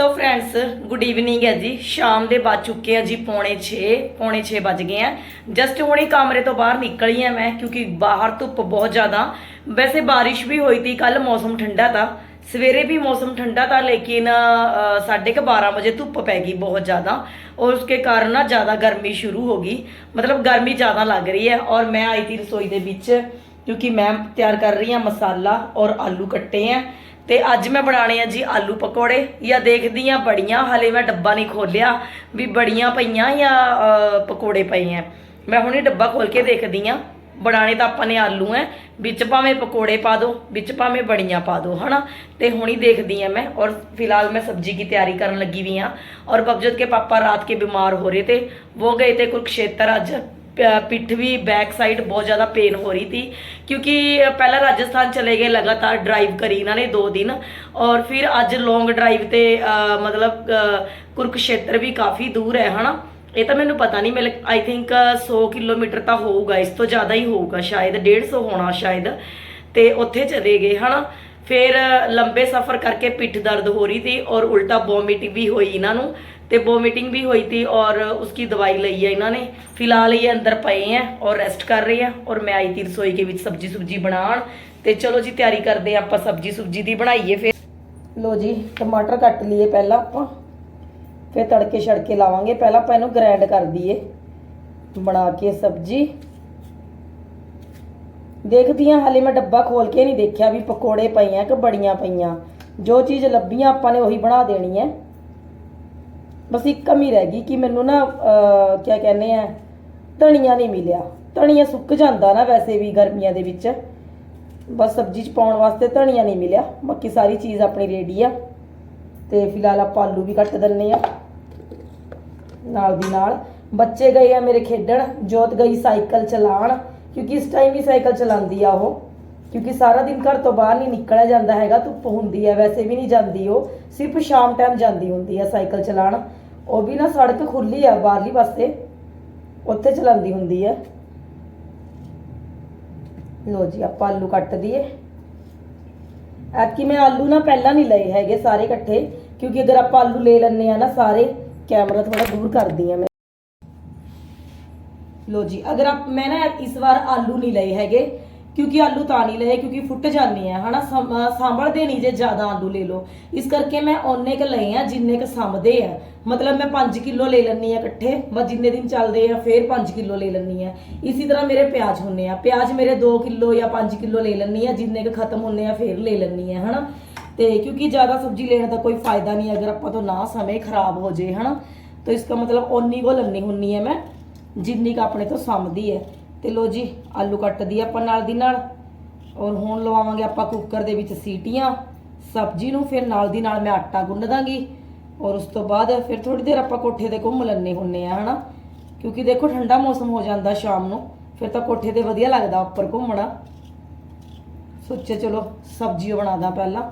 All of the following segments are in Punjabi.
ਹੈਲੋ ਫਰੈਂਡਸ ਗੁੱਡ ਈਵਨਿੰਗ ਹੈ ਜੀ। ਸ਼ਾਮ ਦੇ ਵੱਜ ਚੁੱਕੇ ਆ ਜੀ, ਪੌਣੇ 6 ਪੌਣੇ 6 ਵੱਜ ਗਏ ਆ। ਜਸਟ ਹੁਣੇ ਕਮਰੇ ਤੋਂ ਬਾਹਰ ਨਿਕਲੀ ਆ ਮੈਂ, ਕਿਉਂਕਿ ਬਾਹਰ ਧੁੱਪ ਬਹੁਤ ਜ਼ਿਆਦਾ। ਵੈਸੇ ਬਾਰਿਸ਼ ਵੀ ਹੋਈ ਤੀ ਕੱਲ ਮੌਸਮ ਠੰਡਾ ਤਾਂ। ਸਵੇਰੇ ਵੀ ਮੌਸਮ ਠੰਡਾ ਤਾਂ, ਲੇਕਿਨ 12:30 ਵਜੇ ਧੁੱਪ ਪੈ ਗਈ ਬਹੁਤ ਜ਼ਿਆਦਾ। ਔਰ ਉਸਕੇ ਕਾਰਨ ਨਾ ਜ਼ਿਆਦਾ ਗਰਮੀ ਸ਼ੁਰੂ ਹੋ ਗਈ। ਮਤਲਬ ਗਰਮੀ ਜ਼ਿਆਦਾ ਲੱਗ ਰਹੀ ਹੈ। ਔਰ ਮੈਂ ਆਈ ਤੀ ਰਸੋਈ ਦੇ ਵਿੱਚ, ਕਿਉਂਕਿ ਮੈਂ ਤਿਆਰ ਕਰ ਰਹੀ ਹਾਂ ਮਸਾਲਾ ਔਰ ਆਲੂ ਕੱਟੇ ਆ। ਤੇ ਅੱਜ ਮੈਂ ਬਣਾਣੇ ਆ ਜੀ ਆਲੂ ਪਕੌੜੇ। ਜਾਂ ਦੇਖਦੀ ਆ ਬੜੀਆਂ, ਹਲੇ ਮੈਂ ਡੱਬਾ ਨਹੀਂ ਖੋਲਿਆ ਵੀ ਬੜੀਆਂ ਪਈਆਂ ਜਾਂ ਪਕੌੜੇ ਪਏ ਆ ਮੈਂ ਹੁਣੇ ਡੱਬਾ ਖੋਲ ਕੇ ਦੇਖਦੀ ਆ ਬਣਾਣੇ ਤਾਂ ਆਪਾਂ ਨੇ ਆਲੂ ਐ। ਵਿੱਚ ਭਾਵੇਂ ਪਕੌੜੇ ਪਾ ਦਿਓ ਵਿੱਚ ਭਾਵੇਂ ਬੜੀਆਂ ਪਾ ਦਿਓ ਹਨਾ? ਤੇ ਹੁਣੀ ਦੇਖਦੀ ਆ ਮੈਂ। ਔਰ ਫਿਲਹਾਲ ਮੈਂ ਸਬਜ਼ੀ ਦੀ ਤਿਆਰੀ ਕਰਨ ਲੱਗੀ ਵੀ ਆ ਔਰ ਬਬਜਤ ਕੇ ਪਾਪਾ ਰਾਤ ਕੇ ਬਿਮਾਰ ਹੋ ਰਹੇ ਤੇ ਉਹ ਗਏ ਤੇ ਕੁਰਕਸ਼ੇਤਰ ਅੱਜ। प- पिठ भी बैक साइड बहुत ज़्यादा पेन हो रही थी क्योंकि पहला राजस्थान चले गए लगातार ड्राइव करी इन्होंने दो दिन और फिर अज लॉन्ग ड्राइव ते अ, मतलब अ, ਕੁਰੂਕਸ਼ੇਤਰ ਵੀ ਕਾਫੀ ਦੂਰ ਹੈ ਹਨਾ ਇਹ ਤਾਂ ਮੈਨੂੰ ਪਤਾ ਨਹੀਂ ਮੇਰੇ ਆਈ ਥਿੰਕ 100 ਕਿਲੋਮੀਟਰ ਤਾਂ ਹੋਊਗਾ ਇਸ ਤੋਂ ਜ਼ਿਆਦਾ ਹੀ ਹੋਊਗਾ ਸ਼ਾਇਦ 150 ਹੋਣਾ ਸ਼ਾਇਦ ਤੇ ਉੱਥੇ ਚਲੇ ਗਏ ਹਨਾ ਫਿਰ ਲੰਬੇ ਸਫ਼ਰ ਕਰਕੇ ਪਿੱਠ ਦਰਦ ਹੋ ਰਹੀ थी और उल्टा वॉमिटिंग भी हुई ਇਹਨਾਂ ਨੂੰ ਤੇ ਵੋਮਿਟਿੰਗ ਵੀ ਹੋਈ थी और उसकी ਦਵਾਈ ਲਈ ਹੈ ਇਹਨਾਂ ਨੇ ਫਿਲਹਾਲ ਇਹ ਅੰਦਰ ਪਏ ਹੈ ਔਰ ਰੈਸਟ ਕਰ ਰਹੇ ਹੈ ਔਰ ਮੈਂ ਆਈ ਥੀ ਰਸੋਈ ਦੇ ਵਿੱਚ ਸਬਜੀ ਸੁਬਜੀ ਬਣਾਉਣ ਤੇ ਚਲੋ ਜੀ ਤਿਆਰੀ ਕਰਦੇ ਹਾਂ ਆਪਾਂ ਸਬਜੀ ਸੁਬਜੀ ਦੀ ਬਣਾਈਏ ਫਿਰ ਲੋ ਜੀ ਟਮਾਟਰ ਕੱਟ ਲਈਏ ਪਹਿਲਾਂ ਆਪਾਂ ਫਿਰ ਤੜਕੇ ਛੜਕੇ ਲਾਵਾਂਗੇ ਪਹਿਲਾਂ ਆਪਾਂ ਇਹਨੂੰ ਗ੍ਰਾਈਂਡ ਕਰ ਦਈਏ ਬਣਾ ਕੇ ਸਬਜੀ ਦੇਖਦੀ ਹਾਂ ਹਲੇ ਮੈਂ ਡੱਬਾ ਖੋਲ ਕੇ ਨਹੀਂ ਦੇਖਿਆ ਵੀ ਪਕੌੜੇ ਪਈਆਂ ਕਿ ਬੜੀਆਂ ਪਈਆਂ ਜੋ ਚੀਜ਼ ਲੱਭੀਆਂ ਆਪਾਂ ਨੇ ਉਹੀ ਬਣਾ ਦੇਣੀ ਹੈ ਬਸ ਇੱਕ ਕਮੀ ਰਹਿ ਗਈ ਕਿ ਮੈਨੂੰ ਨਾ ਕੀ ਕਹਿੰਦੇ ਆ, ਧਨੀਆ ਨਹੀਂ ਮਿਲਿਆ। ਧਨੀਆ ਸੁੱਕ ਜਾਂਦਾ ਨਾ ਵੈਸੇ ਵੀ ਗਰਮੀਆਂ ਦੇ ਵਿੱਚ। ਬਸ ਸਬਜ਼ੀ ਚ ਪਾਉਣ ਵਾਸਤੇ ਧਨੀਆ ਨਹੀਂ ਮਿਲਿਆ। ਬਾਕੀ ਸਾਰੀ ਚੀਜ਼ ਆਪਣੀ ਰੈਡੀ ਆ। ਤੇ ਫਿਲਹਾਲ ਆਪਾਂ ਆਲੂ ਵੀ ਕੱਟ ਦਿੰਨੇ ਆ। ਨਾਲ ਦੀ ਨਾਲ ਬੱਚੇ ਗਏ ਆ ਮੇਰੇ ਖੇਡਣ। ਜੋਤ ਗਈ ਸਾਈਕਲ ਚਲਾਉਣ। ਕਿਉਂਕਿ ਇਸ ਟਾਈਮ ਵੀ ਸਾਈਕਲ ਚਲਾਉਂਦੀ ਆ ਉਹ। ਕਿਉਂਕਿ ਸਾਰਾ ਦਿਨ ਘਰ ਤੋਂ ਬਾਹਰ ਨਹੀਂ ਨਿਕਲਿਆ ਜਾਂਦਾ ਹੈਗਾ। ਧੁੱਪ ਹੁੰਦੀ ਆ, ਵੈਸੇ ਵੀ ਨਹੀਂ ਜਾਂਦੀ ਉਹ। ਸਿਰਫ ਸ਼ਾਮ ਟਾਈਮ ਜਾਂਦੀ ਹੁੰਦੀ ਆ ਸਾਈਕਲ ਚਲਾਉਣ। ਉਹ ਵੀ ਨਾ ਸੜਕ ਖੁੱਲੀ ਆ, ਬਾਹਰਲੀ ਪਾਸੇ। ਉੱਥੇ ਚਲਾਉਂਦੀ ਹੁੰਦੀ ਆ। ਲੋ ਜੀ, ਆਪਾਂ ਆਲੂ ਕੱਟ ਦਈਏ। ਐਤਕੀ ਮੈਂ ਆਲੂ ਨਾ ਪਹਿਲਾਂ ਨਹੀਂ ਲਏ ਹੈਗੇ ਸਾਰੇ ਇਕੱਠੇ, ਕਿਉਂਕਿ ਅਗਰ ਆਪਾਂ ਆਲੂ ਲੈ ਲੈਂਦੇ ਆ ਨਾ ਸਾਰੇ, ਕੈਮਰਾ ਥੋੜਾ ਦੂਰ ਕਰਦੀ ਆ ਮੈਂ। ਲੋ ਜੀ, ਅਗਰ ਆਪ ਮੈਂ ਨਾ ਇਸ ਵਾਰ ਆਲੂ ਨਹੀਂ ਲਏ ਹੈਗੇ। ਕਿਉਂਕਿ ਆਲੂ ਤਾਂ ਨਹੀਂ ਲਏ ਕਿਉਂਕਿ ਫੁੱਟ ਜਾਂਦੇ ਆ ਹਨਾ ਸਮ- ਅਹ ਸਾਂਭળਦੇ ਨਹੀਂ ਜੇ ਜ਼ਿਆਦਾ ਆਲੂ ਲੈ ਲਓ ਇਸ ਕਰਕੇ ਮੈਂ ਓਨੇ ਕ ਲਏ ਆ ਜਿੰਨੇ ਕ ਸੰਭਦੇ ਆ ਮਤਲਬ ਮੈਂ 5 ਕਿਲੋ ਲੈ ਲੈਣੀ ਆ ਇਕੱਠੇ ਬਸ ਜਿੰਨੇ ਦਿਨ ਚੱਲਦੇ ਆ ਫੇਰ 5 ਕਿਲੋ ਲੈ ਲੈਣੀ ਆ ਇਸੇ ਤਰ੍ਹਾਂ ਮੇਰੇ ਪਿਆਜ਼ ਹੁੰਨੇ ਆ ਪਿਆਜ਼ ਮੇਰੇ 2 ਕਿਲੋ ਜਾਂ 5 ਕਿਲੋ ਲੈ ਲੈਣੀ ਆ ਜਿੰਨੇ ਕ ਖਤਮ ਹੁੰਨੇ ਆ ਫੇਰ ਲੈ ਲੈਣੀ ਆ ਹਨਾ ਤੇ ਕਿਉਂਕਿ ਜ਼ਿਆਦਾ ਸਬਜ਼ੀ ਲੈਣ ਦਾ ਕੋਈ ਫਾਇਦਾ ਨਹੀਂ ਅਗਰ ਆਪਾਂ ਤੋਂ ਨਾ ਸਮੇਂ ਖਰਾਬ ਹੋ ਜੇ ਹਨਾ ਤਾਂ ਇਸ ਦਾ ਮਤਲਬ ਓਨੀ ਕੋ ਲੰਨੀ ਹੁੰਨੀ ਹੈ ਮੈਂ ਜਿੰਨੀ ਕ ਆਪਣੇ ਤੋਂ ਸਮਦੀ ਹੈ ਤੇ ਲੋ ਜੀ, ਆਲੂ ਕੱਟਦੀ ਆਪਾਂ ਨਾਲ ਦੀ ਨਾਲ। ਔਰ ਹੁਣ ਲਵਾਵਾਂਗੇ ਆਪਾਂ ਕੁੱਕਰ ਦੇ ਵਿੱਚ ਸੀਟੀਆਂ। ਸਬਜ਼ੀ ਨੂੰ ਫਿਰ ਨਾਲ ਦੀ ਨਾਲ ਮੈਂ ਆਟਾ ਗੁੰਨ ਦਾਂਗੀ। ਔਰ ਉਸ ਤੋਂ ਬਾਅਦ ਫਿਰ ਥੋੜੀ ਦੇਰ ਆਪਾਂ ਕੋਠੇ ਤੇ ਘੁੰਮ ਲੈਣੇ ਹੁੰਨੇ ਆ ਹਨਾ? ਕਿਉਂਕਿ ਦੇਖੋ ਠੰਡਾ ਮੌਸਮ ਹੋ ਜਾਂਦਾ ਸ਼ਾਮ ਨੂੰ, ਫਿਰ ਤਾਂ ਕੋਠੇ ਤੇ ਵਧੀਆ ਲੱਗਦਾ ਉੱਪਰ ਘੁੰਮਣਾ। ਸੋਚਿਆ ਚਲੋ ਸਬਜ਼ੀ ਬਣਾਦਾ ਪਹਿਲਾਂ।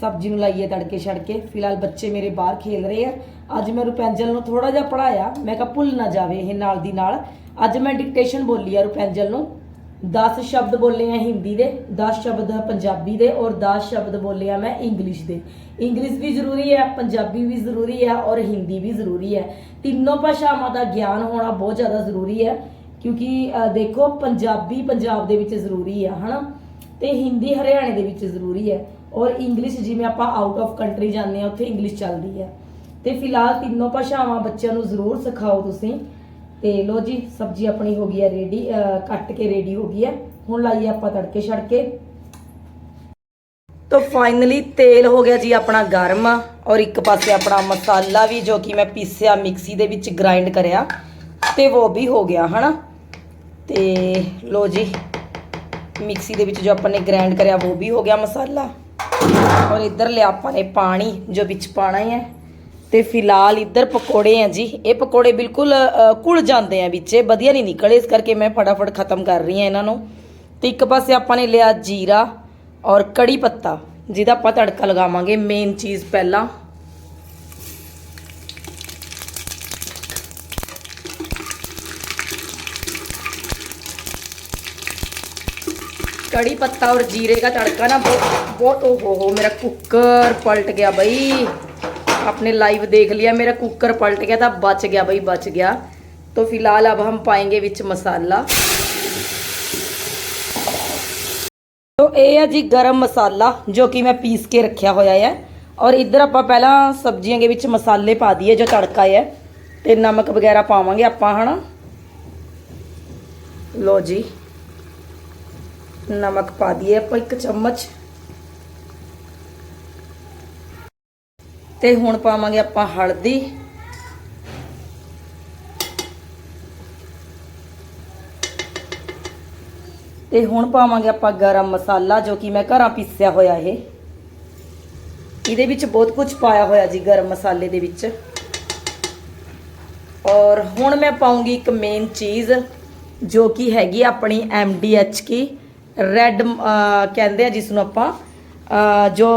ਸਬਜ਼ੀ ਨੂੰ ਲਾਈਏ ਤੜਕੇ ਛੜਕੇ। ਫਿਲਹਾਲ ਬੱਚੇ ਮੇਰੇ ਬਾਹਰ ਖੇਲ ਰਹੇ ਆ। ਅੱਜ ਮੈਂ ਰੁਪੈਂਜਲ ਨੂੰ ਥੋੜਾ ਜਿਹਾ ਪੜਾਇਆ ਮੈਂ ਕਿਹਾ ਭੁੱਲ ਨਾ ਜਾਵੇ ਇਹ ਨਾਲ ਦੀ ਨਾਲ। ਅੱਜ ਮੈਂ ਡਿਕਟੇਸ਼ਨ ਬੋਲੀ ਆ ਰੁਪੈਂਜਲ ਨੂੰ। 10 ਸ਼ਬਦ ਬੋਲੇ ਆ ਹਿੰਦੀ ਦੇ 10 ਸ਼ਬਦ ਪੰਜਾਬੀ ਦੇ ਔਰ 10 ਸ਼ਬਦ ਬੋਲੇ ਆ ਮੈਂ ਇੰਗਲਿਸ਼ ਦੇ। ਇੰਗਲਿਸ਼ ਵੀ ਜ਼ਰੂਰੀ ਹੈ ਪੰਜਾਬੀ ਵੀ ਜ਼ਰੂਰੀ ਹੈ ਔਰ ਹਿੰਦੀ ਵੀ ਜ਼ਰੂਰੀ ਹੈ ਤਿੰਨੋਂ ਭਾਸ਼ਾਵਾਂ ਦਾ ਗਿਆਨ ਹੋਣਾ ਬਹੁਤ ਜ਼ਿਆਦਾ ਜ਼ਰੂਰੀ ਹੈ ਕਿਉਂਕਿ ਦੇਖੋ ਪੰਜਾਬੀ ਪੰਜਾਬ ਦੇ ਵਿੱਚ ਜ਼ਰੂਰੀ ਹੈ ਹਨਾ? ਤੇ ਹਿੰਦੀ ਹਰਿਆਣੇ ਦੇ ਵਿੱਚ ਜ਼ਰੂਰੀ ਹੈ ਔਰ ਇੰਗਲਿਸ਼ ਜਿਵੇਂ ਆਪਾਂ ਆਊਟ ਆਫ ਕੰਟਰੀ ਜਾਂਦੇ ਆ, ਉੱਥੇ ਇੰਗਲਿਸ਼ ਚੱਲਦੀ ਹੈ ਤੇ ਫਿਲਹਾਲ ਤਿੰਨੋਂ ਭਾਸ਼ਾਵਾਂ ਬੱਚਿਆਂ ਨੂੰ ਜ਼ਰੂਰ ਸਿਖਾਓ ਤੁਸੀਂ। ਤੇ ਲੋ ਜੀ, ਸਬਜ਼ੀ ਆਪਣੀ ਹੋ ਗਈ ਹੈ ਰੈਡੀ ਕੱਟ ਕੇ ਰੈਡੀ ਹੋ ਗਈ ਹੈ। ਹੁਣ ਲਾਈਏ ਆਪਾਂ ਤੜਕੇ ਛੜਕੇ। ਤਾਂ ਫਾਈਨਲੀ ਤੇਲ ਹੋ ਗਿਆ ਜੀ ਆਪਣਾ ਗਰਮ ਔਰ ਇੱਕ ਪਾਸੇ ਆਪਣਾ ਮਸਾਲਾ ਵੀ ਜੋ ਕਿ ਮੈਂ ਪੀਸਿਆ ਮਿਕਸੀ ਦੇ ਵਿੱਚ ਗ੍ਰਾਈਂਡ ਕਰਿਆ ਤੇ ਉਹ ਵੀ ਹੋ ਗਿਆ, ਹਨਾ? ਤੇ ਲੋ ਜੀ, ਮਿਕਸੀ ਦੇ ਵਿੱਚ ਜੋ ਆਪਾਂ ਨੇ ਗ੍ਰਾਈਂਡ ਕਰਿਆ ਉਹ ਵੀ ਹੋ ਗਿਆ ਮਸਾਲਾ। ਔਰ ਇੱਧਰ ਲਿਆ ਆਪਾਂ ਨੇ ਪਾਣੀ ਜੋ ਵਿੱਚ ਪਾਣਾ ਹੈ। ਤੇ ਫਿਲਹਾਲ ਇੱਧਰ ਪਕੌੜੇ ਆ ਜੀ ਇਹ ਪਕੌੜੇ ਬਿਲਕੁਲ ਅ, ਘੁਲ ਜਾਂਦੇ ਆ ਵਿੱਚੇ ਵਧੀਆ ਨਹੀਂ ਨਿਕਲੇ ਇਸ ਕਰਕੇ ਮੈਂ ਫਟਾਫਟ ਖਤਮ ਕਰ ਰਹੀ ਹਾਂ ਇਹਨਾਂ ਨੂੰ ਤੇ ਇੱਕ ਪਾਸੇ ਆਪਾਂ ਨੇ ਲਿਆ ਜੀਰਾ ਔਰ ਕੜੀ ਪੱਤਾ ਜਿਹਦਾ ਆਪਾਂ ਤੜਕਾ ਲਗਾਵਾਂਗੇ ਮੇਨ ਚੀਜ਼ ਪਹਿਲਾਂ कड़ी पत्ता और जीरे का तड़का ना बहुत बहुत ओ हो हो मेरा कुकर पलट गया भाई आपने लाइव देख लिया मेरा कुकर पलट गया था बच गया भाई बच गया तो फिलहाल अब हम पाएंगे विच मसाला ਤੋ ਇਹ ਹੈ ਜੀ ਗਰਮ ਮਸਾਲਾ ਜੋ ਕਿ ਮੈਂ ਪੀਸ ਕੇ ਰੱਖਿਆ ਹੋਇਆ ਹੈ ਔਰ ਇੱਧਰ ਆਪਾਂ ਪਹਿਲਾਂ ਸਬਜ਼ੀਆਂ ਦੇ ਵਿੱਚ ਮਸਾਲੇ ਪਾ ਦਈਏ ਜੋ ਤੜਕਾ ਹੈ ਤੇ ਨਮਕ ਵਗੈਰਾ ਪਾਵਾਂਗੇ ਆਪਾਂ ਹਨਾ ਲੋ ਜੀ ਨਮਕ ਪਾ ਦਈਏ ਆਪਾਂ ਇੱਕ ਚਮਚ ਤੇ ਹੁਣ ਪਾਵਾਂਗੇ ਆਪਾਂ ਹਲਦੀ। ਤੇ ਹੁਣ ਪਾਵਾਂਗੇ ਆਪਾਂ ਗਰਮ ਮਸਾਲਾ ਜੋ ਕਿ ਮੈਂ ਘਰਾਂ ਪੀਸਿਆ ਹੋਇਆ ਇਹ। ਇਹਦੇ ਵਿੱਚ ਬਹੁਤ ਕੁਝ ਪਾਇਆ ਹੋਇਆ ਜੀ ਗਰਮ ਮਸਾਲੇ ਦੇ ਵਿੱਚ। ਔਰ ਹੁਣ ਮੈਂ ਪਾਉਂਗੀ ਇੱਕ ਮੇਨ ਚੀਜ਼ ਜੋ ਕਿ ਹੈਗੀ ਆਪਣੀ ਐਮ ਡੀ ਐਮਡੀਐਚ ਕੀ ਰੈੱਡ ਕਹਿੰਦੇ ਆ ਜਿਸ ਨੂੰ ਆਪਾਂ ਜੋ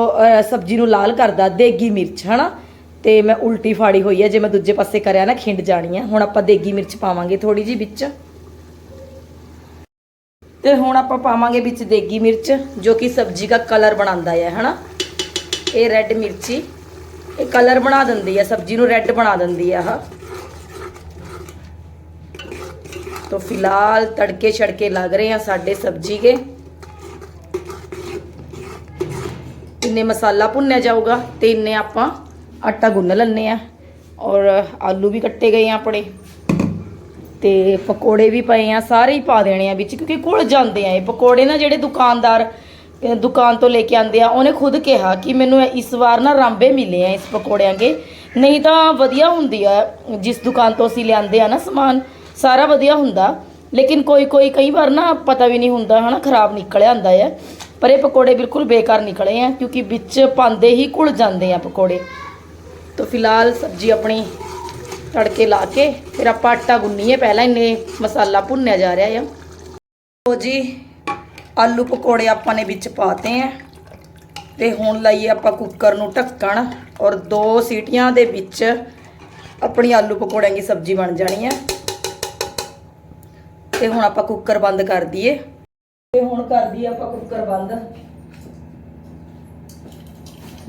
ਸਬਜ਼ੀ ਨੂੰ ਲਾਲ ਕਰਦਾ, ਦੇਗੀ ਮਿਰਚ, ਹਨਾ? ਤੇ ਮੈਂ ਉਲਟੀ ਫਾੜੀ ਹੋਈ ਹੈ ਜੇ ਮੈਂ ਦੂਜੇ ਪਾਸੇ ਕਰਿਆ ਨਾ, ਖਿੰਡ ਜਾਣੀ ਹੈ ਹੁਣ ਆਪਾਂ ਦੇਗੀ ਮਿਰਚ ਪਾਵਾਂਗੇ ਥੋੜੀ ਜੀ ਵਿੱਚ। ਤੇ ਹੁਣ ਆਪਾਂ ਪਾਵਾਂਗੇ ਵਿੱਚ ਦੇਗੀ ਮਿਰਚ, ਜੋ ਕਿ ਸਬਜ਼ੀ ਦਾ ਕਲਰ ਬਣਾਉਂਦਾ ਹੈ ਹਨਾ? ਇਹ ਰੈੱਡ ਮਿਰਚੀ। ਇਹ ਕਲਰ ਬਣਾ ਦਿੰਦੀ ਹੈ ਸਬਜ਼ੀ ਨੂੰ ਰੈੱਡ ਬਣਾ ਦਿੰਦੀ ਹੈ ਆਹ। ਤੋ ਫਿਲਹਾਲ ਤੜਕੇ ਛੜਕੇ ਲੱਗ ਰਹੇ ਆ ਸਾਡੇ ਸਬਜ਼ੀ ਕੇ। ਇੰਨੇ ਮਸਾਲਾ ਭੁੰਨਿਆ ਜਾਊਗਾ ਤੇ ਇੰਨੇ ਆਪਾਂ ਆਟਾ ਗੁੰਨ ਲੈਣੇ ਆ ਔਰ ਆਲੂ ਵੀ ਕੱਟੇ ਗਏ ਆ ਆਪਣੇ। ਤੇ ਪਕੌੜੇ ਵੀ ਪਏ ਆ, ਸਾਰੇ ਹੀ ਪਾ ਦੇਣੇ ਆ ਵਿੱਚ, ਕਿਉਂਕਿ ਕੋਲ ਜਾਂਦੇ ਆ ਇਹ ਪਕੌੜੇ ਨਾ ਜਿਹੜੇ ਦੁਕਾਨਦਾਰ ਦੁਕਾਨ ਤੋਂ ਲੈ ਕੇ ਆਂਦੇ ਆ, ਉਹਨੇ ਖੁਦ ਕਿਹਾ ਕਿ ਮੈਨੂੰ ਇਸ ਵਾਰ ਨਾ ਰਾਂਬੇ ਮਿਲੇ ਆ ਇਸ ਪਕੌੜਿਆਂ ਦੇ। ਨਹੀਂ ਤਾਂ ਵਧੀਆ ਹੁੰਦੀ ਆ, ਜਿਸ ਦੁਕਾਨ ਤੋਂ ਅਸੀਂ ਲਿਆਂਦੇ ਆ ਨਾ ਸਮਾਨ, ਸਾਰਾ ਵਧੀਆ ਹੁੰਦਾ। ਲੇਕਿਨ ਕੋਈ ਕੋਈ ਕਈ ਵਾਰ ਨਾ ਪਤਾ ਵੀ ਨਹੀਂ ਹੁੰਦਾ, ਹਨਾ, ਖਰਾਬ ਨਿਕਲ ਆਂਦਾ ਹੈ ਪਰ ਇਹ ਪਕੌੜੇ ਬਿਲਕੁਲ ਬੇਕਾਰ ਨਿਕਲੇ ਆ, ਕਿਉਂਕਿ ਵਿੱਚ ਪਾਉਂਦੇ ਹੀ ਘੁਲ ਜਾਂਦੇ ਆ ਪਕੌੜੇ। ਤਾਂ ਫਿਲਹਾਲ ਸਬਜ਼ੀ ਆਪਣੀ ਤੜਕੇ ਲਾ ਕੇ, ਫਿਰ ਆਪਾਂ ਆਟਾ ਗੁੰਨੀਏ। ਪਹਿਲਾਂ ਇਹਨੇ ਮਸਾਲਾ ਭੁੰਨਿਆ ਜਾ ਰਿਹਾ ਆ। ਲੋ ਜੀ, ਆਲੂ ਪਕੌੜੇ ਆਪਾਂ ਨੇ ਵਿੱਚ ਪਾਤੇ ਆ। ਤੇ ਹੁਣ ਲਾਈਏ ਆਪਾਂ ਕੁੱਕਰ ਨੂੰ ਢੱਕਣ ਔਰ ਦੋ ਸੀਟੀਆਂ ਦੇ ਵਿੱਚ ਆਪਣੀ ਆਲੂ ਪਕੌੜਿਆਂ ਦੀ ਸਬਜ਼ੀ ਬਣ ਜਾਣੀ ਆ। ਤੇ ਹੁਣ ਆਪਾਂ ਕੁੱਕਰ ਬੰਦ ਕਰ ਦਈਏ। ਤੇ ਹੁਣ ਕਰ ਦਈਏ ਆਪਾਂ ਕੁੱਕਰ ਬੰਦ।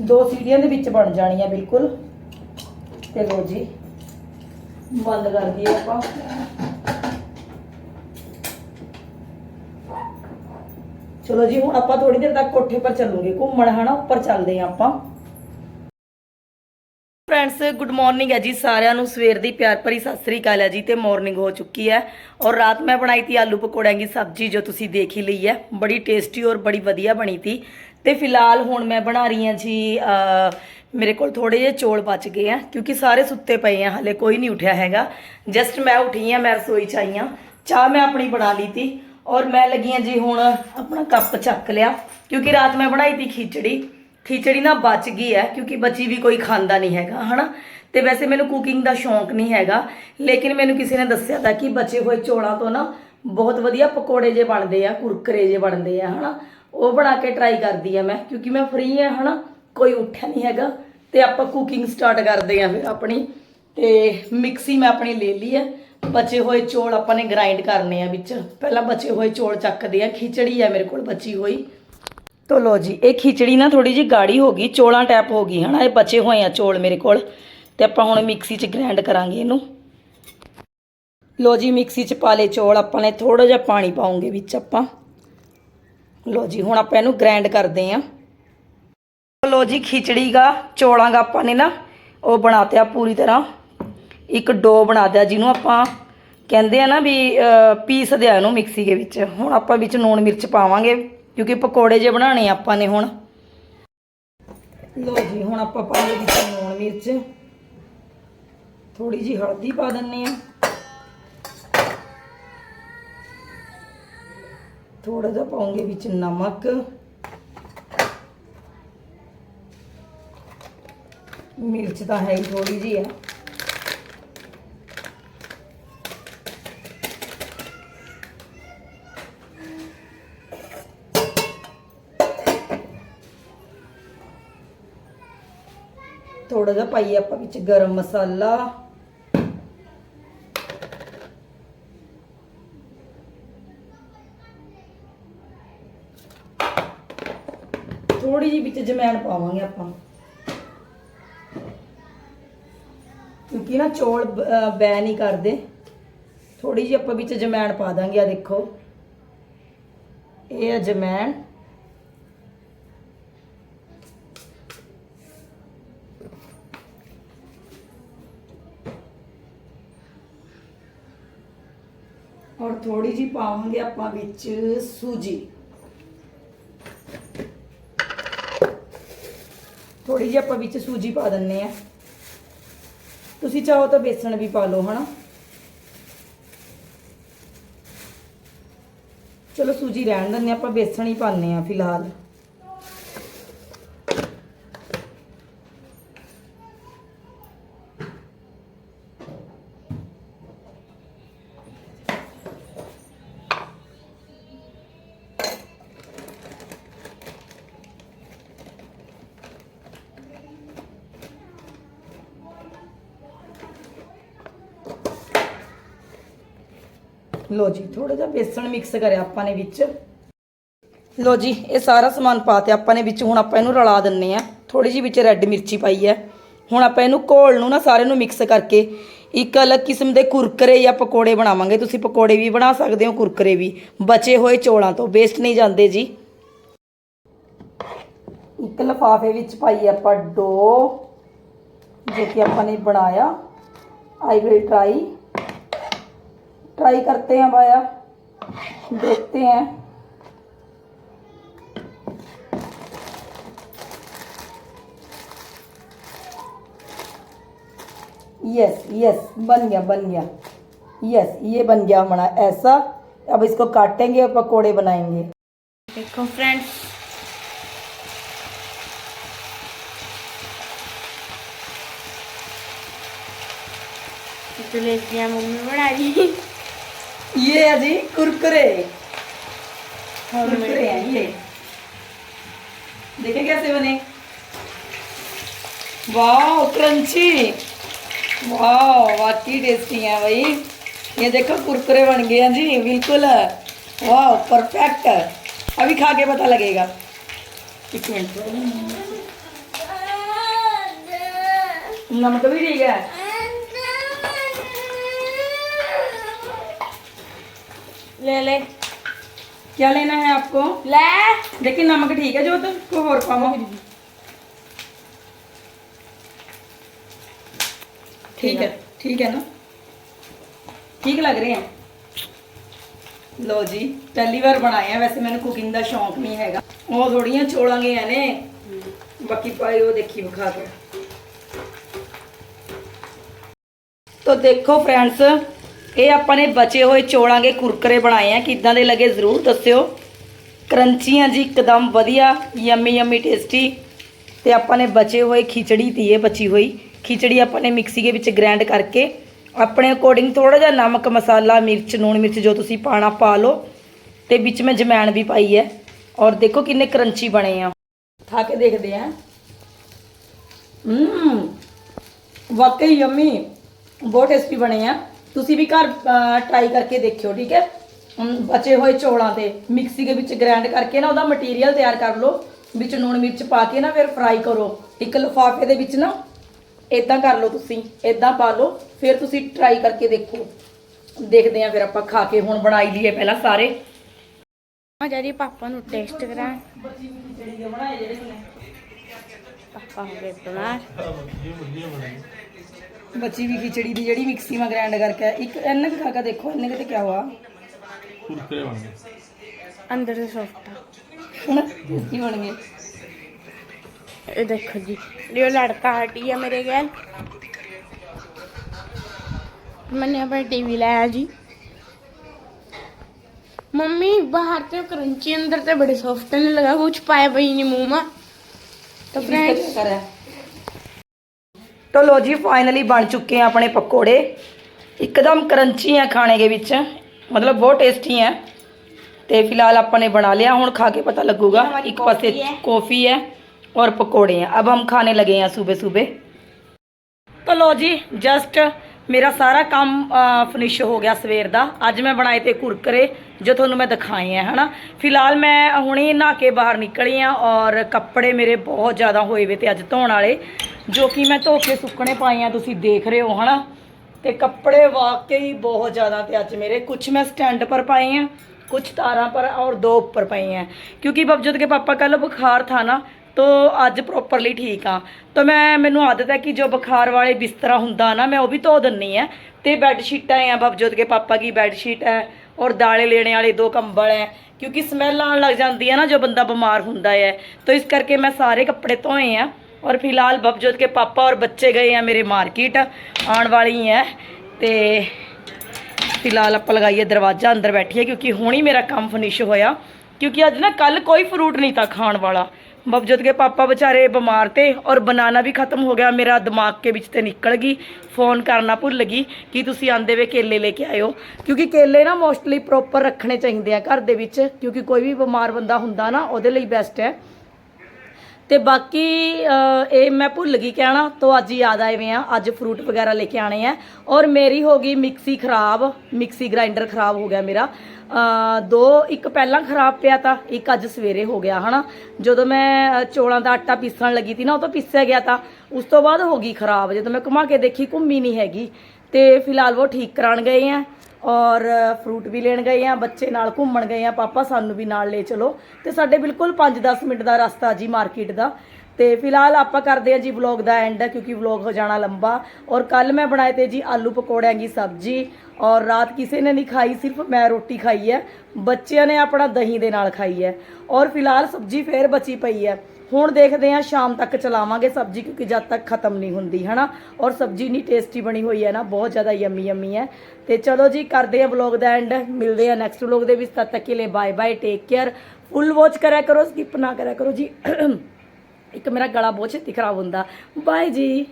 ਦੋ ਸੀਟੀਆਂ ਦੇ ਵਿੱਚ ਬਣ ਜਾਣੀ ਆ ਬਿਲਕੁਲ। ਤੇ ਲੋ ਜੀ, ਬੰਦ ਕਰ ਦਈਏ ਆਪਾਂ। ਚਲੋ ਜੀ, ਹੁਣ ਆਪਾਂ ਥੋੜੀ ਦੇਰ ਤੱਕ ਕੋਠੇ ਪਰ ਚੱਲੂਗੇ। ਘੁੰਮਣ, ਹਨਾ, ਉੱਪਰ ਚੱਲਦੇ ਆਂ ਆਪਾਂ। ਫਰੈਂਡਸ ਗੁੱਡ ਮਾਰਨਿੰਗ ਹੈ ਜੀ ਸਾਰਿਆਂ ਨੂੰ। ਸਵੇਰ ਦੀ ਪਿਆਰ ਭਰੀ ਸਤਿ ਸ੍ਰੀ ਅਕਾਲ ਹੈ ਜੀ ਤੇ ਮਾਰਨਿੰਗ ਹੋ ਚੁੱਕੀ ਹੈ। ਔਰ ਰਾਤ ਮੈਂ ਬਣਾਈ ਤੀ ਆਲੂ ਪਕੌੜਿਆਂ ਦੀ ਸਬਜ਼ੀ ਜੋ ਤੁਸੀਂ ਦੇਖ ਹੀ ਲਈ ਹੈ। ਬੜੀ ਟੇਸਟੀ ਔਰ ਬੜੀ ਵਧੀਆ ਬਣੀ ਤੀ। ਤੇ ਫਿਲਹਾਲ ਹੁਣ ਮੈਂ ਬਣਾ ਰਹੀ ਹਾਂ ਜੀ ਮੇਰੇ ਕੋਲ ਥੋੜੇ ਜਿਹੇ ਚੌਲ ਬਚ ਗਏ ਆ, ਕਿਉਂਕਿ ਸਾਰੇ ਸੁੱਤੇ ਪਏ ਆ, ਹਲੇ ਕੋਈ ਨਹੀਂ ਉੱਠਿਆ ਹੈਗਾ। ਜਸਟ ਮੈਂ ਉੱਠੀ ਆ ਮੈਂ ਰਸੋਈ ਚ ਆਈ ਆ ਚਾਹ ਮੈਂ ਆਪਣੀ ਬਣਾ ਲਈ ਤੀ। ਔਰ ਮੈਂ ਲੱਗੀ ਆ ਜੀ ਹੁਣ ਆਪਣਾ ਕੱਪ ਚੱਕ ਲਿਆ, ਕਿਉਂਕਿ ਰਾਤ ਮੈਂ ਬਣਾਈ ਤੀ ਖਿਚੜੀ। ਖਿਚੜੀ ਨਾ ਬਚ ਗਈ ਹੈ, ਕਿਉਂਕਿ ਬਚੀ ਵੀ ਕੋਈ ਖਾਂਦਾ ਨਹੀਂ ਹੈਗਾ, ਹਨਾ? ਤੇ ਵੈਸੇ ਮੈਨੂੰ ਕੁਕਿੰਗ ਦਾ ਸ਼ੌਂਕ ਨਹੀਂ ਹੈਗਾ, ਲੇਕਿਨ ਮੈਨੂੰ ਕਿਸੇ ਨੇ ਦੱਸਿਆ ਤਾਂ ਕਿ ਬਚੇ ਹੋਏ ਚੋਲਾਂ ਤੋਂ ਨਾ ਬਹੁਤ ਵਧੀਆ ਪਕੌੜੇ ਜੇ ਬਣਦੇ ਆ, ਕੁਰਕਰੇ ਜੇ ਬਣਦੇ ਆ, ਹਨਾ? ਉਹ ਬਣਾ ਕੇ ਟਰਾਈ ਕਰਦੀ ਆ ਮੈਂ, ਕਿਉਂਕਿ ਮੈਂ ਫ੍ਰੀ ਆ, ਹਨਾ? ਕੋਈ ਉੱਠਿਆ ਨਹੀਂ ਹੈਗਾ, ਤੇ ਆਪਾਂ ਕੁਕਿੰਗ ਸਟਾਰਟ ਕਰਦੇ ਆ ਫਿਰ ਆਪਣੀ, ਤੇ ਮਿਕਸੀ ਮੈਂ ਆਪਣੀ ਲੈ ਲਈ ਹੈ ਬਚੇ ਹੋਏ ਚੌਲ ਆਪਾਂ ਨੇ ਗ੍ਰਾਈਂਡ ਕਰਨੇ ਆ ਵਿੱਚ। ਪਹਿਲਾਂ ਬਚੇ ਹੋਏ ਚੌਲ ਚੱਕਦੇ ਆ, ਖਿਚੜੀ ਆ ਮੇਰੇ ਕੋਲ ਬਚੀ ਹੋਈ। ਤੋ ਲੋ ਜੀ, ਇਹ ਖਿਚੜੀ ਨਾ ਥੋੜੀ ਜਿਹੀ ਗਾੜੀ ਹੋ ਗਈ, ਚੋਲਾਂ ਟੈਪ ਹੋ ਗਈ, ਹਨਾ, ਇਹ ਬਚੇ ਹੋਏ ਆ ਚੋਲ ਮੇਰੇ ਕੋਲ, ਤੇ ਆਪਾਂ ਹੁਣ ਮਿਕਸੀ 'ਚ ਗ੍ਰਾਈਂਡ ਕਰਾਂਗੇ ਇਹਨੂੰ। ਲੋ ਜੀ, ਮਿਕਸੀ 'ਚ ਪਾ ਲਏ ਚੋਲ, ਆਪਾਂ ਨੇ ਥੋੜਾ ਜਿਹਾ ਪਾਣੀ ਪਾਉਂਗੇ ਵਿੱਚ ਆਪਾਂ। ਲੋ ਜੀ, ਹੁਣ ਆਪਾਂ ਇਹਨੂੰ ਗ੍ਰਾਈਂਡ ਕਰਦੇ ਆਂ। ਲੋ ਜੀ, ਖਿਚੜੀ ਦਾ ਚੋਲਾਂ ਦਾ ਆਪਾਂ ਨੇ ਨਾ, ਉਹ ਬਣਾਤਿਆ ਪੂਰੀ ਤਰ੍ਹਾਂ। ਇੱਕ ਡੋ ਬਣਾ ਦਿਆ ਜਿਹਨੂੰ ਆਪਾਂ ਕਹਿੰਦੇ ਆ ਨਾ ਵੀ ਪੀਸ ਦਿਆ ਇਹਨੂੰ ਮਿਕਸੀ ਦੇ ਵਿੱਚ। ਹੁਣ ਆਪਾਂ ਵਿੱਚ ਨੂਣ ਮਿਰਚ ਪਾਵਾਂਗੇ। ਕਿਉਂਕਿ ਪਕੌੜੇ ਜੇ ਬਣਾਣੇ ਆਪਾਂ ਨੇ ਹੁਣ। ਲੋ ਜੀ, ਹੁਣ ਆਪਾਂ ਪਾਵਾਂਗੇ ਵਿੱਚ ਲੂਣ ਮਿਰਚ। ਥੋੜੀ ਜੀ ਹਲਦੀ ਪਾ ਦਿੰਨੇ ਆ। ਥੋੜਾ ਜਿਹਾ ਪਾਉਂਗੇ ਵਿੱਚ ਨਮਕ। ਮਿਰਚ ਤਾਂ ਹੈ ਹੀ ਥੋੜੀ ਜੀ ਹੈ ਥੋੜਾ ਜਿਹਾ ਪਾਈਏ ਆਪਾਂ ਵਿੱਚ ਗਰਮ ਮਸਾਲਾ। ਥੋੜੀ ਜਿਹੀ ਵਿੱਚ ਜਮੈਣ ਪਾਵਾਂਗੇ ਆਪਾਂ। ਕਿਉਂਕਿ ਨਾ ਚੌਲ ਬੈ ਨਹੀਂ ਕਰਦੇ। ਥੋੜੀ ਜਿਹੀ ਆਪਾਂ ਵਿੱਚ ਜਮੈਣ ਪਾ ਦਾਂਗੇ ਆ ਦੇਖੋ। ਇਹ ਹੈ ਜਮੈਣ। ਔਰ ਥੋੜੀ ਜਿਹੀ ਪਾਵਾਂਗੇ ਆਪਾਂ ਵਿੱਚ ਸੂਜੀ। ਥੋੜੀ ਜਿਹੀ ਆਪਾਂ ਵਿੱਚ ਸੂਜੀ ਪਾ ਦਿੰਨੇ ਆ। ਤੁਸੀਂ ਚਾਹੋ ਤਾਂ ਬੇਸਣ ਵੀ ਪਾ ਲਓ, ਹਨਾ? ਚਲੋ ਸੂਜੀ ਰਹਿਣ ਦਿੰਨੇ ਆਪਾਂ ਬੇਸਣ ਹੀ ਪਾਉਂਦੇ ਆ ਫਿਲਹਾਲ। ਲੋ ਜੀ ਥੋੜਾ ਜਿਹਾ ਬੇਸਣ ਮਿਕਸ ਕਰਿਆ ਆਪਾਂ ਨੇ ਵਿੱਚ। ਲੋ ਜੀ, ਇਹ ਸਾਰਾ ਸਮਾਨ ਪਾ ਪਾਤੇ ਆਪਾਂ ਨੇ ਵਿੱਚ ਹੁਣ ਆਪਾਂ ਇਹਨੂੰ ਰਲਾ ਦਿੰਨੇ ਆ। ਥੋੜੀ ਜੀ ਵਿੱਚ ਰੈੱਡ ਮਿਰਚੀ ਪਾਈ ਹੈ। ਹੁਣ ਆਪਾਂ ਇਹਨੂੰ ਘੋਲ ਨੂੰ ਨਾ ਸਾਰੇ ਨੂੰ ਮਿਕਸ ਕਰਕੇ ਇੱਕ ਅਲੱਗ ਕਿਸਮ ਦੇ ਕੁਰਕਰੇ ਜਾਂ ਪਕੌੜੇ ਬਣਾਵਾਂਗੇ। ਤੁਸੀਂ ਪਕੌੜੇ ਵੀ ਬਣਾ ਸਕਦੇ ਹੋ, ਕੁਰਕਰੇ ਵੀ। ਬਚੇ ਹੋਏ ਚੋਲਾਂ ਤੋਂ ਵੇਸਟ ਨਹੀਂ ਜਾਂਦੇ ਜੀ। ਇੱਕ ਲਫਾਫੇ ਵਿੱਚ ਪਾਈ ਆਪਾਂ ਡੋ, ਜੇ ਕਿ ਆਪਾਂ ਨੇ ਬਣਾਇਆ। ਆਈ ਵਿਲ ਟਰਾਈ ट्राई करते हैं भाया देखते हैं। यस यस बन गया बन गया। यस ये बन गया हमारा ऐसा। अब इसको काटेंगे और पकोड़े बनाएँगे। देखो फ्रेंड्स तो जलेबियाँ मम्मी बना रही ये है जी कुरकुरे। कुरकुरे हैं ये। देखे कैसे बने। वाह क्रंची। वाह वाकई टेस्टी है भाई। ये देखो कुरकुरे बन गए हैं जी बिल्कुल। वाह परफेक्ट। अभी खा के पता लगेगा। एक मिनट। नमक भी ठीक है। ले ले क्या लेना है आपको ले देखिए नमक ठीक है जो तो को और पाओ ठीक है ठीक है ना ਠੀਕ ਲੱਗ ਰਹੇ ਆ ਲੋ ਜੀ ਪਹਿਲੀ ਵਾਰ ਬਣਾਏ ਆ ਵੈਸੇ ਮੈਨੂੰ ਕੁਕਿੰਗ ਦਾ ਸ਼ੌਂਕ ਨਹੀਂ ਹੈਗਾ ਉਹ ਥੋੜੀਆਂ ਚੋਲਾਂਗੇ ਆ ਨੇ ਬਾਕੀ ਪਾਏ ਉਹ ਦੇਖੀ ਵਿਖਾ ਕੇ ਤੋ ਦੇਖੋ ਫਰੈਂਡਸ ਇਹ ਆਪਾਂ ਨੇ ਬਚੇ ਹੋਏ ਚੋਲਾਂ ਦੇ ਕੁਰਕਰੇ ਬਣਾਏ ਆ। ਕਿੱਦਾਂ ਦੇ ਲੱਗੇ ਜ਼ਰੂਰ ਦੱਸਿਓ। ਕਰੰਚੀਆਂ ਜੀ, ਇੱਕਦਮ ਵਧੀਆ ਯੰਮੀ ਯੰਮੀ ਟੇਸਟੀ ਤੇ ਆਪਾਂ ਨੇ ਬਚੇ ਹੋਏ ਖਿਚੜੀ ਤੀ ਇਹ ਬਚੀ ਹੋਈ। ਖਿਚੜੀ ਆਪਾਂ ਨੇ ਮਿਕਸੀ ਦੇ ਵਿੱਚ ਗ੍ਰਾਈਂਡ ਕਰਕੇ, ਆਪਣੇ ਅਕੋਰਡਿੰਗ ਥੋੜਾ ਜਿਹਾ ਨਮਕ, ਮਸਾਲਾ, ਮਿਰਚ, ਲੂਣ ਮਿਰਚ ਜੋ ਤੁਸੀਂ ਪਾਣਾ ਪਾ ਲਓ। ਤੇ ਵਿੱਚ ਮੈਂ ਜਮੈਣ ਵੀ ਪਾਈ ਹੈ। ਔਰ ਦੇਖੋ ਕਿੰਨੇ ਕਰੰਚੀ ਬਣੇ ਆ। ਖਾ ਕੇ ਦੇਖਦੇ ਆ। ਹਮ ਵਾਕਈ ਯਮੀ ਬਹੁਤ ਟੇਸਟੀ ਬਣੇ ਆ। ਤੁਸੀਂ ਵੀ ਘਰ ਟਰਾਈ ਕਰਕੇ ਦੇਖਿਓ ਠੀਕ ਹੈ? ਹੁਣ ਬਚੇ ਹੋਏ ਚੌਲਾਂ ਤੇ ਮਿਕਸੀ ਦੇ ਵਿੱਚ ਗ੍ਰਾਈਂਡ ਕਰਕੇ ਨਾ ਉਹਦਾ ਮਟੀਰੀਅਲ ਤਿਆਰ ਕਰ ਲਓ। ਵਿੱਚ ਲੂਣ ਮਿਰਚ ਪਾ ਕੇ ਨਾ ਫਿਰ ਫਰਾਈ ਕਰੋ। ਇੱਕ ਲਿਫਾਫੇ ਦੇ ਵਿੱਚ ਨਾ ਇਦਾਂ ਕਰ ਲਓ ਤੁਸੀਂ ਇਦਾਂ ਪਾ ਲਓ ਫਿਰ ਤੁਸੀਂ ਟਰਾਈ ਕਰਕੇ ਦੇਖੋ। ਦੇਖਦੇ ਆ ਫਿਰ ਆਪਾਂ ਖਾ ਕੇ ਹੁਣ ਬਣਾਈ ਲਈਏ ਪਹਿਲਾਂ ਸਾਰੇ। ਜਾ ਰਹੀ ਪਾਪਾ ਨੂੰ ਟੇਸਟ ਕਰਾਂ। ਪਾਪਾ ਹੋ ਗਏ ਬਿਮਾਰ ਬਚੀ ਵੀ ਖਿਚੜੀ ਦੀ ਜਿਹੜੀ ਮਿਕਸੀ ਮੈਂ ਗ੍ਰਾਈਂਡ ਕਰਕੇ ਆਇਆ। ਇੱਕ ਇੰਨਾ ਕੁ ਖਾ ਕੇ ਦੇਖੋ ਇੰਨੇ ਕੁ ਤੇ ਕਿਆ ਹੋਆ ਕੁਰਕਰੇ ਬਣ ਗਏ ਅੰਦਰ से सॉफ्ट ਹਨਾ ਟੇਸਟੀ ਬਣ ਗਏ ये देखो जी ये लड़का हटी है मेरे गैल मैंने अपना टीवी लाया जी मम्मी बाहर से क्रंची अंदर से बड़े सॉफ्ट नहीं लगा कुछ पाया भाई नहीं मुंह में तो फ्रेंड्स ਕਰਿਆ ਤੋ ਲੋ ਜੀ ਫਾਈਨਲੀ ਬਣ ਚੁੱਕੇ ਆ ਆਪਣੇ ਪਕੌੜੇ। ਇੱਕਦਮ ਕਰੰਚੀ ਆ ਖਾਣੇ ਦੇ ਵਿੱਚ। ਮਤਲਬ ਬਹੁਤ ਟੇਸਟੀ ਆ। ਤੇ ਫਿਲਹਾਲ ਆਪਾਂ ਨੇ ਬਣਾ ਲਿਆ। ਹੁਣ ਖਾ ਕੇ ਪਤਾ ਲੱਗੂਗਾ ਇੱਕ ਪਾਸੇ ਕੌਫੀ ਹੈ। ਔਰ ਪਕੌੜੇ ਆ। ਅਬ ਹਮ ਖਾਣੇ ਲਗੇ ਆ ਸੂਬੇ ਸੂਬੇ। ਤੋ ਲੋ ਜੀ ਜਸਟ ਮੇਰਾ ਸਾਰਾ ਕੰਮ ਫਿਨਿਸ਼ ਹੋ ਗਿਆ ਸਵੇਰ ਦਾ। ਅੱਜ ਮੈਂ ਬਣਾਏ ਤੇ ਕੁਰਕਰੇ ਜੋ ਤੁਹਾਨੂੰ ਮੈਂ ਦਿਖਾਏ ਆ ਹਨਾ। ਫਿਲਹਾਲ ਮੈਂ ਹੁਣੇ ਨਹਾ ਕੇ ਬਾਹਰ ਨਿਕਲੀ ਆ ਔਰ ਕੱਪੜੇ ਮੇਰੇ ਬਹੁਤ ਜ਼ਿਆਦਾ ਹੋਏ ਵੇ ਤੇ ਅੱਜ ਧੋਣ ਵਾਲੇ। ਜੋ ਕਿ ਮੈਂ ਧੋ ਕੇ ਸੁੱਕਣੇ ਪਾਏ ਆ, ਤੁਸੀਂ ਦੇਖ ਰਹੇ ਹੋ, ਹਨਾ? ਤੇ ਕੱਪੜੇ ਵਾਕਈ ਬਹੁਤ ਜ਼ਿਆਦਾ ਤੇ ਅੱਜ ਮੇਰੇ। ਕੁਝ ਮੈਂ ਸਟੈਂਡ ਪਰ ਪਾਏ ਆ ਕੁਝ ਤਾਰਾਂ ਪਰ ਔਰ ਦੋ ਉੱਪਰ ਪਏ ਆ। ਕਿਉਂਕਿ ਬਬਜੋਤ ਕੇ ਪਾਪਾ ਕੱਲ ਬੁਖਾਰ ਥਾ ਨਾ, ਤੋ ਅੱਜ ਪ੍ਰੋਪਰਲੀ ਠੀਕ ਆ। ਤਾਂ ਮੈਂ, ਮੈਨੂੰ ਆਦਤ ਹੈ ਕਿ ਜੋ ਬੁਖਾਰ ਵਾਲੇ ਬਿਸਤਰਾ ਹੁੰਦਾ ਨਾ, ਮੈਂ ਉਹ ਵੀ ਧੋ ਦਿੰਨੀ ਆ। ਤੇ ਬੈੱਡ ਸ਼ੀਟਾਂ ਆ ਬਬਜੋਤ ਕੇ ਪਾਪਾ ਕੀ ਬੈੱਡ ਸ਼ੀਟ ਹੈ ਔਰ ਦਾਲੇ ਲੈਣੇ ਵਾਲੇ ਦੋ ਕੰਬਲ ਹੈ ਕਿਉਂਕਿ ਸਮੈਲ ਆਉਣ ਲੱਗ ਜਾਂਦੀ ਹੈ ਨਾ, ਜੋ ਬੰਦਾ ਬਿਮਾਰ ਹੁੰਦਾ ਹੈ ਤਾਂ ਇਸ ਕਰਕੇ ਮੈਂ ਸਾਰੇ ਕੱਪੜੇ ਧੋਏ ਆ। ਔਰ ਫਿਲਹਾਲ ਬਬਜੋਤ ਕੇ ਪਾਪਾ ਔਰ ਬੱਚੇ ਗਏ ਆ ਮੇਰੇ ਮਾਰਕੀਟ, ਆਉਣ ਵਾਲੀ ਹੈ ਤੇ ਫਿਲਹਾਲ ਆਪਾਂ ਲਗਾਈਏ ਦਰਵਾਜ਼ਾ, ਅੰਦਰ ਬੈਠੀਏ, ਕਿਉਂਕਿ ਹੁਣ ਹੀ ਮੇਰਾ ਕੰਮ ਫਿਨਿਸ਼ ਹੋਇਆ, ਕਿਉਂਕਿ ਅੱਜ ਨਾ ਕੱਲ ਕੋਈ ਫਰੂਟ ਨਹੀਂ ਤਾਂ ਖਾਣ ਵਾਲਾ। ਬਬਜੋਤ ਕੇ ਪਾਪਾ ਵਿਚਾਰੇ ਬਿਮਾਰ ਤੇ, ਔਰ ਬਨਾਨਾ ਵੀ ਖਤਮ ਹੋ ਗਿਆ, ਮੇਰਾ ਦਿਮਾਗ ਕੇ ਵਿੱਚ ਤੇ ਨਿਕਲ ਗਈ ਫੋਨ ਕਰਨਾ ਭੁੱਲ ਗਈ ਕਿ ਤੁਸੀਂ ਆਂਦੇ ਵੇ ਕੇਲੇ ਲੈ ਕੇ ਆਇਓ, ਕਿਉਂਕਿ ਕੇਲੇ ਨਾ ਮੋਸਟਲੀ ਪ੍ਰੋਪਰ ਰੱਖਣੇ ਚਾਹੀਦੇ ਆ ਘਰ ਦੇ ਵਿੱਚ, ਕਿਉਂਕਿ ਕੋਈ ਵੀ ਬਿਮਾਰ ਬੰਦਾ ਹੁੰਦਾ ਨਾ, ਉਹਦੇ ਲਈ ਬੈਸਟ ਹੈ ਤੇ ਬਾਕੀ ਇਹ ਮੈਂ ਭੁੱਲ ਗਈ ਕਹਿਣਾ ਤੋਂ ਅੱਜ ਯਾਦ ਆਏ ਵੇ ਆ ਅੱਜ ਫਰੂਟ ਵਗੈਰਾ ਲੈ ਕੇ ਆਣੇ ਆ। ਔਰ ਮੇਰੀ ਹੋ ਗਈ ਮਿਕਸੀ ਖਰਾਬ ਮਿਕਸੀ ਗ੍ਰਾਈਂਡਰ ਖਰਾਬ ਹੋ ਗਿਆ ਮੇਰਾ। ਦੋ ਇੱਕ ਪਹਿਲਾਂ ਖਰਾਬ ਪਿਆ ਤਾਂ ਇੱਕ ਅੱਜ ਸਵੇਰੇ ਹੋ ਗਿਆ ਹਨਾ? ਜਦੋਂ ਮੈਂ ਅ, ਚੌਲਾਂ ਦਾ ਆਟਾ ਪੀਸਣ ਲੱਗੀ ਸੀ ਨਾ ਉਹ ਤੋਂ ਪੀਸਿਆ ਗਿਆ ਤਾਂ ਉਸ ਤੋਂ ਬਾਅਦ ਹੋ ਗਈ ਖਰਾਬ। ਜਦੋਂ ਮੈਂ ਘੁਮਾ ਕੇ ਦੇਖੀ ਘੁੰਮੀ ਨਹੀਂ ਹੈਗੀ। ਤੇ ਫਿਲਹਾਲ ਉਹ ਠੀਕ ਕਰਾਉਣ ਗਏ ਆ। ਔਰ ਫਰੂਟ ਵੀ ਲੈਣ ਗਏ ਆ, ਬੱਚੇ ਨਾਲ ਘੁੰਮਣ ਗਏ ਆ, ਪਾਪਾ ਸਾਨੂੰ ਵੀ ਨਾਲ ਲੈ ਚਲੋ। ਤੇ ਸਾਡੇ ਬਿਲਕੁਲ 5-10 ਮਿੰਟ ਦਾ ਰਸਤਾ ਜੀ ਮਾਰਕੀਟ ਦਾ। ਤੇ ਫਿਲਹਾਲ ਆਪਾਂ ਕਰਦੇ ਆ ਜੀ ਵਲੌਗ ਦਾ ਐਂਡ ਕਿਉਂਕਿ ਵਲੌਗ ਹੋ ਜਾਣਾ ਲੰਬਾ। ਔਰ ਕੱਲ ਮੈਂ ਬਣਾਏ ਤੇ ਜੀ ਆਲੂ ਪਕੌੜਿਆਂ ਦੀ ਸਬਜ਼ੀ। ਔਰ ਰਾਤ ਕਿਸੇ ਨੇ ਨਹੀਂ ਖਾਈ, ਸਿਰਫ ਮੈਂ ਰੋਟੀ ਖਾਈ ਹੈ। ਬੱਚਿਆਂ ਨੇ ਆਪਣਾ ਦਹੀਂ ਦੇ ਨਾਲ ਖਾਈ ਹੈ। ਔਰ ਫਿਲਹਾਲ ਸਬਜ਼ੀ ਫੇਰ ਬਚੀ ਪਈ ਹੈ। ਹੁਣ ਦੇਖਦੇ ਆ ਸ਼ਾਮ ਤੱਕ ਚਲਾਵਾਂਗੇ ਸਬਜ਼ੀ, ਕਿਉਂਕਿ ਜਦ ਤੱਕ ਖਤਮ ਨਹੀਂ ਹੁੰਦੀ, ਹਨਾ? ਔਰ ਸਬਜ਼ੀ ਨਹੀਂ ਟੇਸਟੀ ਬਣੀ ਹੋਈ ਹੈ ਨਾ, ਬਹੁਤ ਜ਼ਿਆਦਾ ਯੰਮੀ ਯੰਮੀ ਹੈ। ਤੇ ਚਲੋ ਜੀ, ਕਰਦੇ ਆ ਵਲੌਗ ਦਾ ਐਂਡ ਮਿਲਦੇ ਆ ਨੈਕਸਟ ਵਲੌਗ ਦੇ ਵਿੱਚ। ਤਦ ਤੱਕ ਕੇ ਲਈ bye bye take care full watch ਕਰਿਆ ਕਰੋ ਸਕਿਪ ਨਾ ਕਰਿਆ ਕਰੋ ਜੀ। ਇੱਕ ਮੇਰਾ ਗਲਾ ਬਹੁਤ ਛੇਤੀ ਖਰਾਬ ਹੁੰਦਾ। ਬਾਏ ਜੀ।